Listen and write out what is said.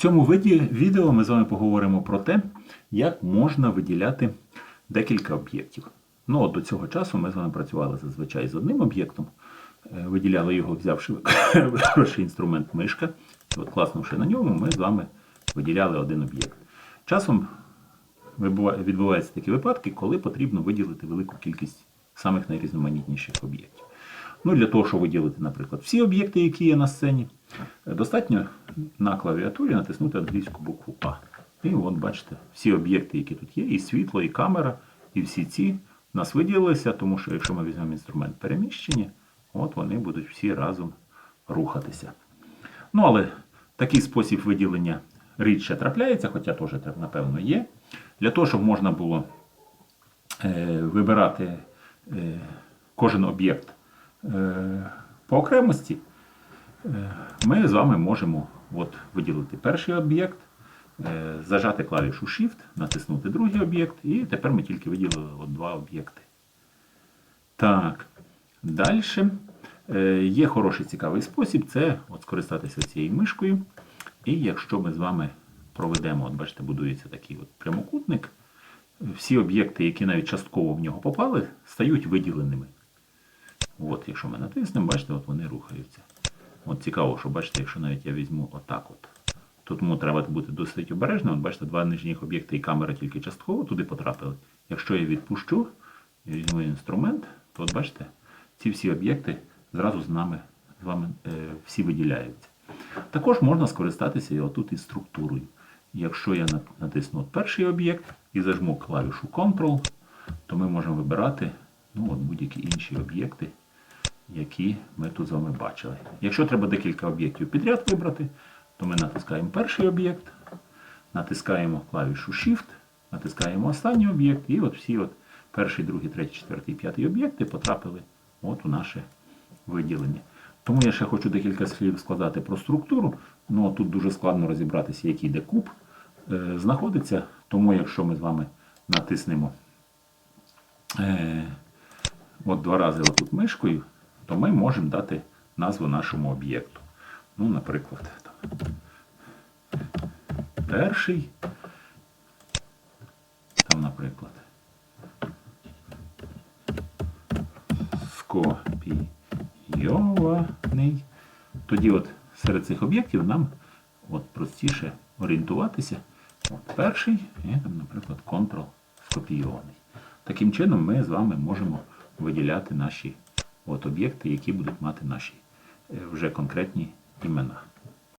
цьому відео ми з вами поговоримо про те, як можна виділяти декілька об'єктів. Ну, от до цього часу ми з вами працювали зазвичай з одним об'єктом, е, виділяли його, взявши хороший інструмент мишка. І От, класнувши на ньому, ми з вами виділяли один об'єкт. Часом відбуваються такі випадки, коли потрібно виділити велику кількість самих найрізноманітніших об'єктів. Ну, для того, щоб виділити, наприклад, всі об'єкти, які є на сцені, е, достатньо на клавіатурі натиснути англійську букву А. І от бачите, всі об'єкти, які тут є, і світло, і камера, і всі ці в нас виділилися, тому що якщо ми візьмемо інструмент переміщення, от вони будуть всі разом рухатися. Ну, але такий спосіб виділення рідше трапляється, хоча теж, напевно, є. Для того, щоб можна було е, вибирати е, кожен об'єкт е, по окремості, е, ми з вами можемо от, виділити перший об'єкт, е, зажати клавішу Shift, натиснути другий об'єкт, і тепер ми тільки виділили от два об'єкти. Так, далі. Є хороший цікавий спосіб це от скористатися цією мишкою. І якщо ми з вами проведемо, от бачите, будується такий от прямокутник, всі об'єкти, які навіть частково в нього попали, стають виділеними. От, якщо ми натиснемо, бачите, от вони рухаються. От цікаво, що бачите, якщо навіть я візьму отак от. Тут тому треба бути досить обережним. От бачите, два нижніх об'єкти і камера тільки частково туди потрапили. Якщо я відпущу і візьму інструмент, то от бачите, ці всі об'єкти зразу з нами з вами е, всі виділяються. Також можна скористатися і отут із структурою. Якщо я натисну перший об'єкт і зажму клавішу Ctrl, то ми можемо вибирати ну, будь-які інші об'єкти, які ми тут з вами бачили. Якщо треба декілька об'єктів підряд вибрати, то ми натискаємо перший об'єкт, натискаємо клавішу Shift, натискаємо останній об'єкт, і от всі от перший, другий, третій, четвертий, п'ятий об'єкти потрапили от у наше виділення. Тому я ще хочу декілька слів сказати про структуру. Ну тут дуже складно розібратися, який де куб е, знаходиться. Тому якщо ми з вами натиснемо е, от два рази отут мишкою, то ми можемо дати назву нашому об'єкту. Ну, наприклад, там, перший, там, наприклад, скопійований. Тоді от серед цих об'єктів нам от простіше орієнтуватися. От перший, і там, наприклад, Ctrl скопійований. Таким чином ми з вами можемо виділяти наші от об'єкти, які будуть мати наші е, вже конкретні імена.